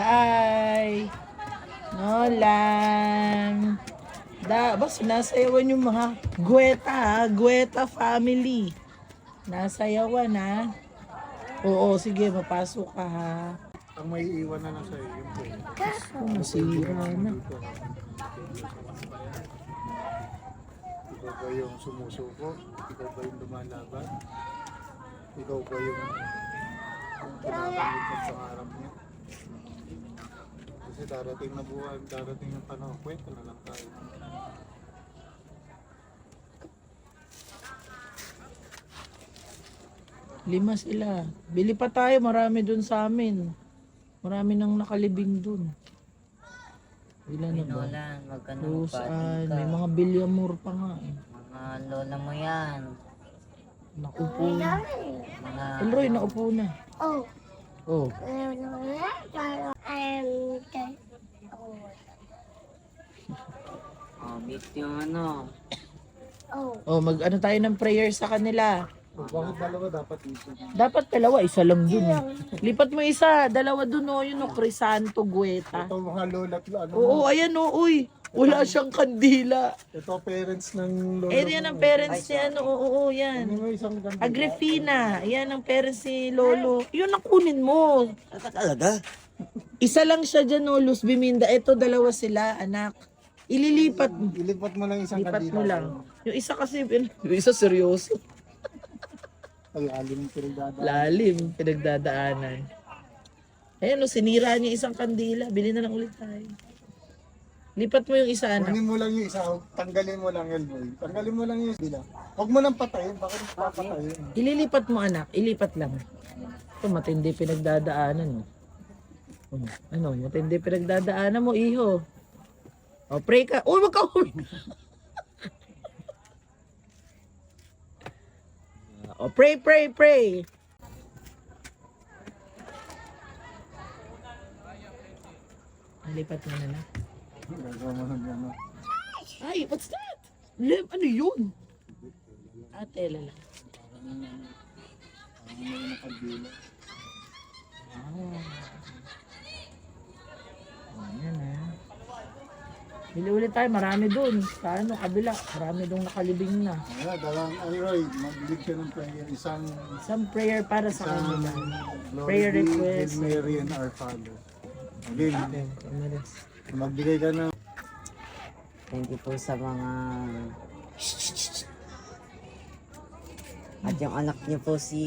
Hi! Nolan! Da, ba, sinasayawan yung mga Gueta, ha? Gueta family. Nasayawan, ha? Oo, sige, mapasok ka, ha? Ang may iwan na lang sa'yo, yung po. Oh, nasira na. Ikaw ba yung sumusuko? Ikaw ba yung lumalaban? Ikaw ba yung pinakamit ng pangarap niya? Kasi darating na buwan, darating na panahon, kwento na lang tayo. Lima sila. Bili pa tayo, marami dun sa amin. Marami nang nakalibing dun. Ilan na ba? Lusan, magpating ka. may mga bilyamor pa nga eh. Mga lola mo yan. Nakupo na. Mga... Elroy, naupo na. Oh, Oh, Oh, beat yung ano. oh, oh mag ano tayo ng prayer sa kanila. Bakit dalawa dapat dito? Dapat dalawa, isa lang dun eh. Lipat mo isa, dalawa dun oh, yun oh, Crisanto Gueta. Ito mga lola at ano, Oo, ayan oh, uy. Wala siyang kandila. ito parents ng lola. Eh, yan ang parents niya, ano, oo, oo, yan. Ano mo isang ganda? Agrifina, yan ang parents ni Lolo. Yun ang kunin mo. Talaga? Isa lang siya dyan, no, Luz Biminda. Ito, dalawa sila, anak. Ililipat mo. Ilipat mo lang isang Lipat kandila. mo lang. Yung isa kasi, yung isa seryoso. Ay, alim yung pinagdadaan. Lalim, pinagdadaanan. Ayan, no, sinira niya isang kandila. Bili na lang ulit tayo. Lipat mo yung isa, anak. Kunin mo lang yung isa, tanggalin mo lang Elboy. Tanggalin mo lang yung dila. Huwag mo nang patayin, bakit mo papatayin? Ililipat mo, anak. Ilipat lang. Ito, matindi pinagdadaanan mo. Oh, ano, matindi pinagdadaanan mo, iho. O, pray ka. Uy, wag ka uwi. o, pray, pray, pray. Lipat mo na na. Ay, what's that? Lem, ano yun? Ayan ah. Bili ulit tayo, marami dun. Sa ano, kabila. Marami dong nakalibing na. Ayan, dalawang Aroy, mag-lead ka ng prayer. Isang, Some prayer para sa isang kanila. Glory Prayer request. Mary and Our Father. Okay, Ramirez. Magbigay ka ng Thank you po sa mga... At yung anak niyo po si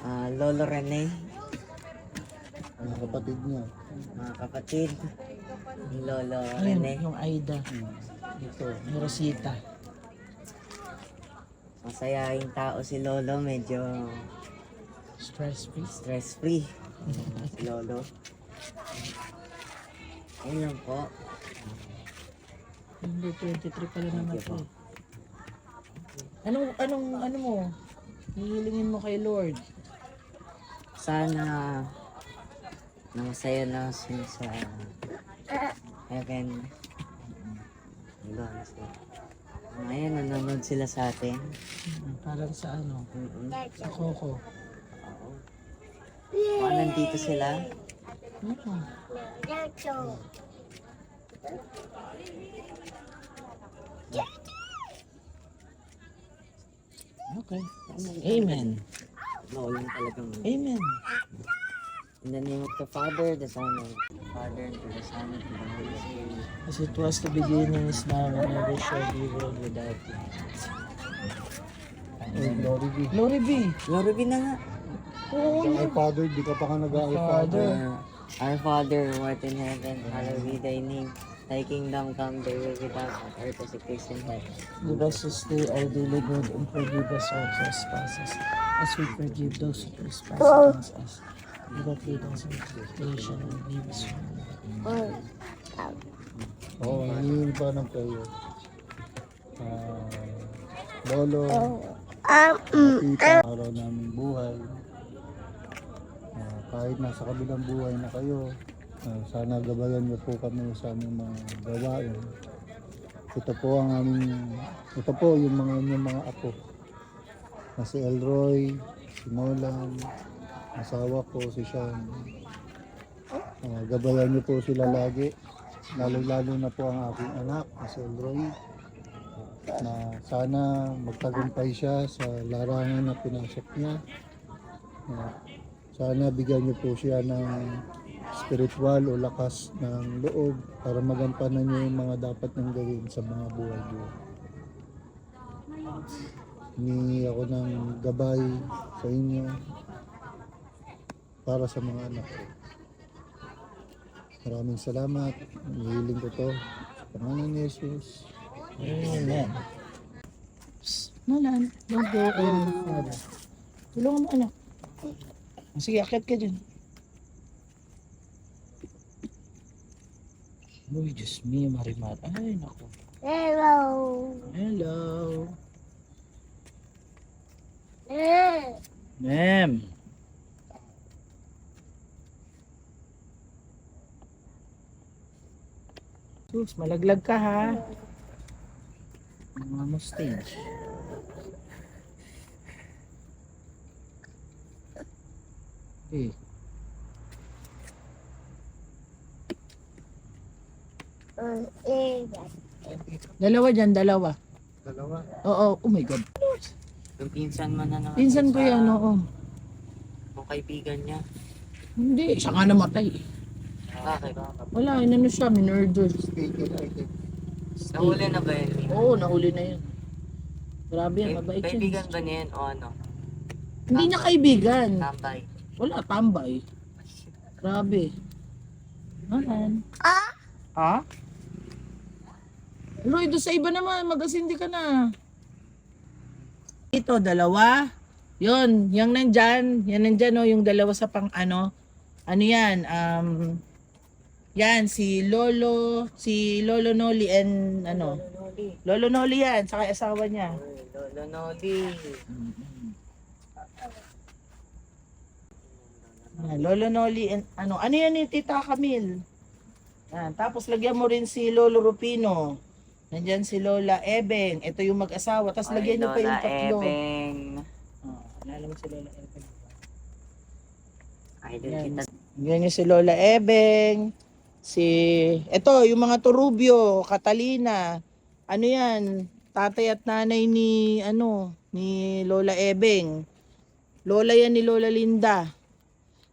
ah, Lolo Rene, mga kapatid niya. mga kapatid ni Lolo Ayun, Rene. yung Aida. Ito, yung Rosita. Masayaing tao si Lolo, medyo Stress free. stress free. si Lolo. Ayun lang po. Hindi, 23 pala naman po. Anong, anong, ano mo? Hihilingin mo kay Lord. Sana na masaya na siya sa heaven. Diba? Ngayon, nanonood sila sa atin. Mm, Parang sa ano, Mm-mm. sa Coco. Kung nandito sila, Okay. Amen. maulan talagang Amen. In the name of the Father, the Son, and the Father, and the Son, and the Holy Spirit. As it was the beginning, is now, and ever shall be, world without end. Oh, glory be. Glory be. Glory be na nga. Oo. Our Father, di ka pa ka nag-Our Father. Uh, our Father, who art in heaven, hallowed be thy name. Thy kingdom come, thy will be done on earth as it is in heaven. Give us this day our daily bread and forgive us our trespasses, as we forgive those who trespass against us. Do not lead us into temptation and lead us from evil. Oh, oh, hingin pa ng prayer. Ah, Lolo, um, tita, araw namin buhay. Ah, kahit nasa kabilang buhay na kayo, ah, sana gabayan niyo po kami sa aming mga gawain. Ito po ang aming, ito po yung mga inyong mga apo. Na si Elroy, si Nolan, asawa ko, si Sean. Ah, gabayan niyo po sila lagi. Lalo-lalo na po ang aking anak, na si Elroy. Na sana magtagumpay siya sa larangan na pinasok niya. Ah, sana bigyan niyo po siya ng spiritual o lakas ng loob para magampanan niyo yung mga dapat niyang gawin sa mga buhay-buhay. Humingi ako ng gabay sa inyo para sa mga anak ko. Maraming salamat. Hihiling ko to sa pangalan ni Jesus. Amen. Nolan, don't go. Tulungan mo anak. Sige, akit ka dyan. Uy, Diyos me, Marimar. Ay, naku. Hello. Hello. Eh. Ma'am. Sus, malaglag ka ha. Mga stage. Eh, Uh, eh. dalawa dyan, dalawa. Dalawa. Oo, oh my God. Yung pinsan mo na naman. Pinsan ko yan, oo. Yung kaibigan niya. Hindi, siya nga namatay. Bakit? Wala, inano siya, minurder. Nahuli na ba yun? Oo, nahuli na yun. Grabe yan, Kay- mabait yan. kaibigan ba niya yan o ano? Hindi niya kaibigan. Tambay. Wala, tambay. Grabe. Anan? Ah? Ha? Roy, doon sa iba naman, mag-asindi ka na. Ito, dalawa. Yun, yung nandyan, yan nandyan o, yung dalawa sa pang ano. Ano yan, um, yan, si Lolo, si Lolo Noli and ano, Noli. Lolo Noli yan, saka asawa niya. Lolo Noli. Lolo Noli and ano, ano yan ni Tita Camille? Yan, tapos lagyan mo rin si Lolo Rupino. Nandyan si Lola Ebeng. Ito yung mag-asawa. Tapos Ay, lagyan niyo pa yung Lola tatlo. Ebeng. Oh, alala mo si Lola Ebeng. Idol Yan. kita. Lagyan niyo si Lola Ebeng. Si, ito, yung mga Torubio, Catalina. Ano yan? Tatay at nanay ni, ano, ni Lola Ebeng. Lola yan ni Lola Linda.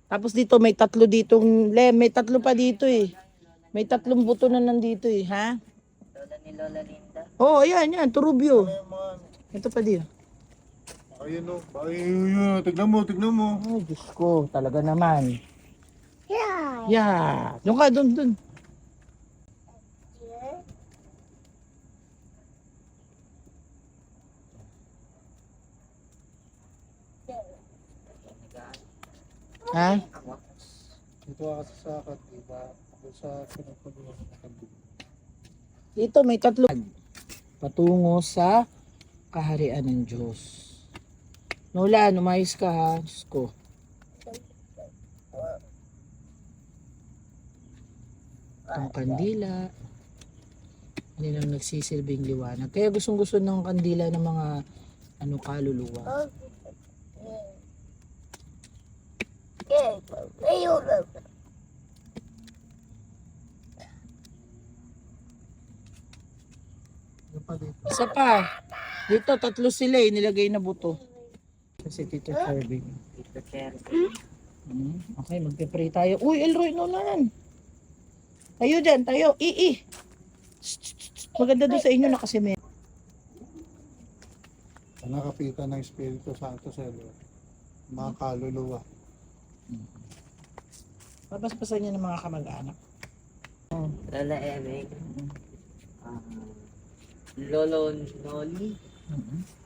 Tapos dito, may tatlo ditong, le, may tatlo pa dito eh. May tatlong buto na nandito eh, ha? Lola ni Lola Linda. Oh, ayan, yan, Torubio. Ito pa di. Ayun o. Ayun, tignan mo, tignan mo. Ay, Diyos ko, talaga naman. Yeah. Yeah. Doon ka, doon, doon. Ha? Dito ako sa sakat, diba? Doon sa pinagpagawa ng kambing. Dito may tatlo. Patungo sa kaharian ng Diyos. Nola, numayos ka ha. Diyos ko. Itong kandila. Hindi lang nagsisilbing liwanag. Kaya gustong gusto ng kandila ng mga ano kaluluwa. Yeah. Ayun. Ano pa dito? Isa pa. Dito, tatlo sila eh. Nilagay na buto. Kasi Tito Kirby. Tito Cherry. Hmm, Okay, magpe-pray tayo. Uy, Elroy, Nolan. Tayo dyan, tayo. I-i. Maganda doon sa inyo nakasime. Nakapitan ng Espiritu Santo sa iyo. Mga kaluluwa. Papaspasan niya ng mga kamag-anak. Lola Ebeng. Ah, Lolo Noli.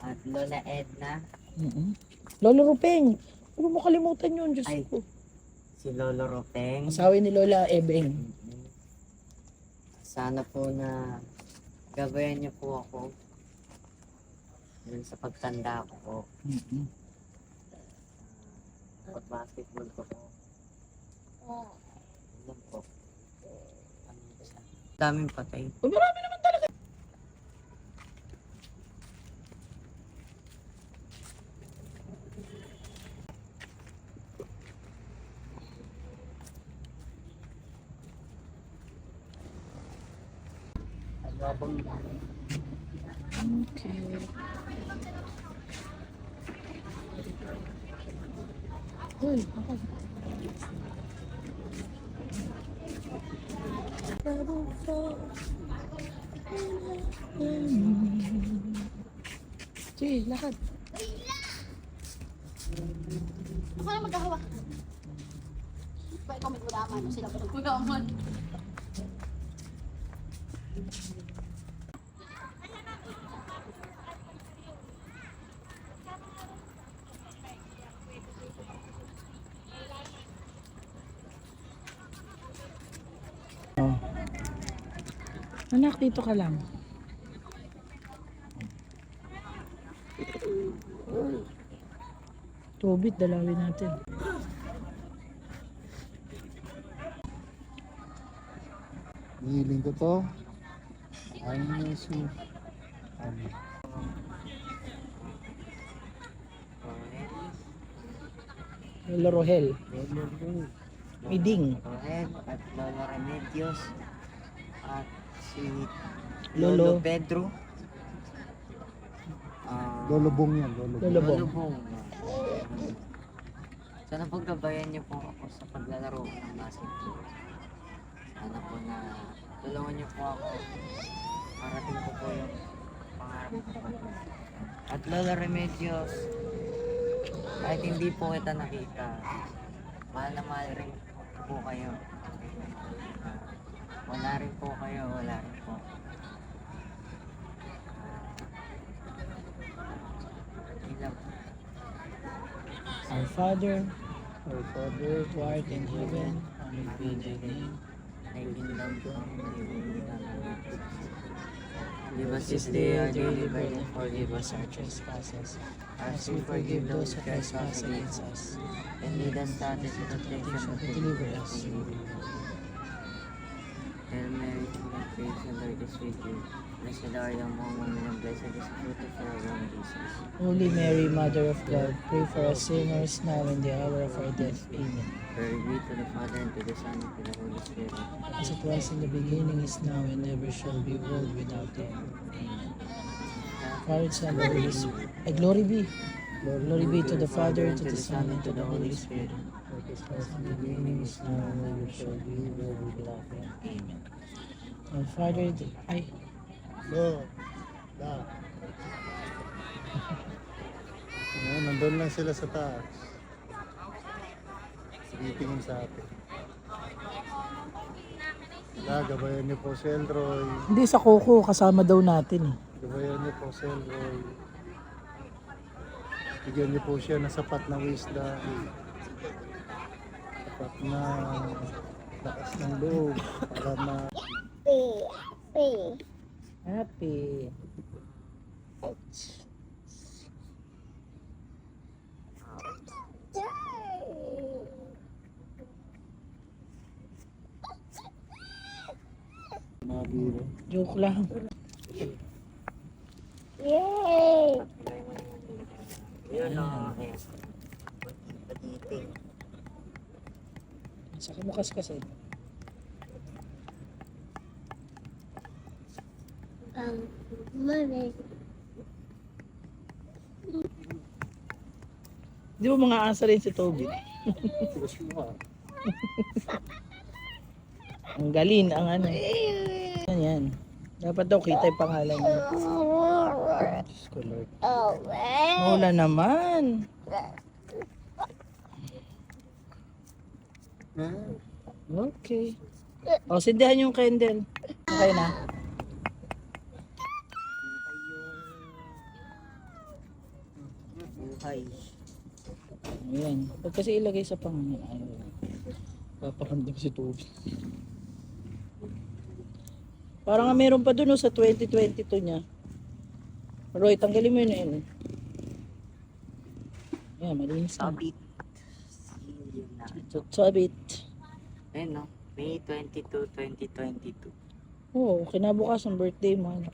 At Lola Edna. mm Lolo Rupeng. Huwag mo kalimutan yun, Diyos Ay. ko. Si Lolo Ropeng. Asawi ni Lola Ebeng. Sana po na gabayan niyo po ako dun sa pagtanda ko po. Mm-mm. Pag-basketball ko po. Alam po. Ano siya? Daming patay. Uy, marami naman Uy, ako. Sige, lakad. Ako na maghahawak. Pa ikaw may nagkugaman. Anak, dito ka lang. Tubit, dalawin natin. hiling ko to. Na si... Ano? Lola Rohel. Lolo, Miding. Rohel at Lolo Remedios at si Lolo. Lolo Pedro. Ah, Lolo Bong yan, Lolo Bong. Lolo Bong. Lolo Bong. Sana paggabayan niyo po ako sa paglalaro ng basketball. Sana po na tulungan niyo po ako. Parating ko po yung pangarap ko. At Lola Remedios, kahit hindi po kita nakita, mahal na mahal rin po kayo. Wala rin po kayo, wala rin po. Our Father, Our Father, who art in heaven, hallowed be thy name. Thy kingdom come, thy will be done on earth. Give us this day our daily bread and forgive us our trespasses, as we forgive those who trespass against us. And lead us not into temptation, but deliver us. from evil. Hail Mary, full of grace, the Lord is with you. Blessed are you among women, and blessed is the fruit of your womb, Jesus. Holy Mary, Mother of God, pray for us sinners now and the hour of our death. Amen. Glory be to the Father, and to the Son, and to the Holy Spirit. As it was in the beginning, is now, and ever shall be, world without end. Amen. Son, and Holy Spirit. Ay, glory be. Glory be to the Father, and to the Son, and to the Holy Spirit. As it was in the beginning, is now, and ever shall be, world without end. Amen. Our Father, the, ay, Lo, Da. Ayan, nandun lang sila sa taas. Titingin sa atin. Da, gabayan niyo po si Elroy. hindi sa Coco, kasama daw natin eh. Gabayan niyo po si Elroy. Bigyan niyo po siya ng sapat na wisdom. Sapat na lakas ng loob para ma Happy, happy. Happy. Joke lang. Yay! Yun o. Patiting. Sa kamukas kasi. Um, money. Di ba mga asa rin si Toby? Ang galin, ang ano. Yan yan. Dapat daw kita yung pangalan niya. Diyos ko Lord. Oh. Mula naman. Okay. O, sindihan yung candle. Okay na. Buhay. Ayan. Pag kasi ilagay sa pang... Ano, paparamdam si Toby. Parang nga meron pa dun oh, sa 2022 niya. Roy, tanggalin mo yun yun. Ayan, malinis na. Sabit. Sabit. Ayun no. May 22, 2022. Oo, kinabukas ang birthday mo. Ano.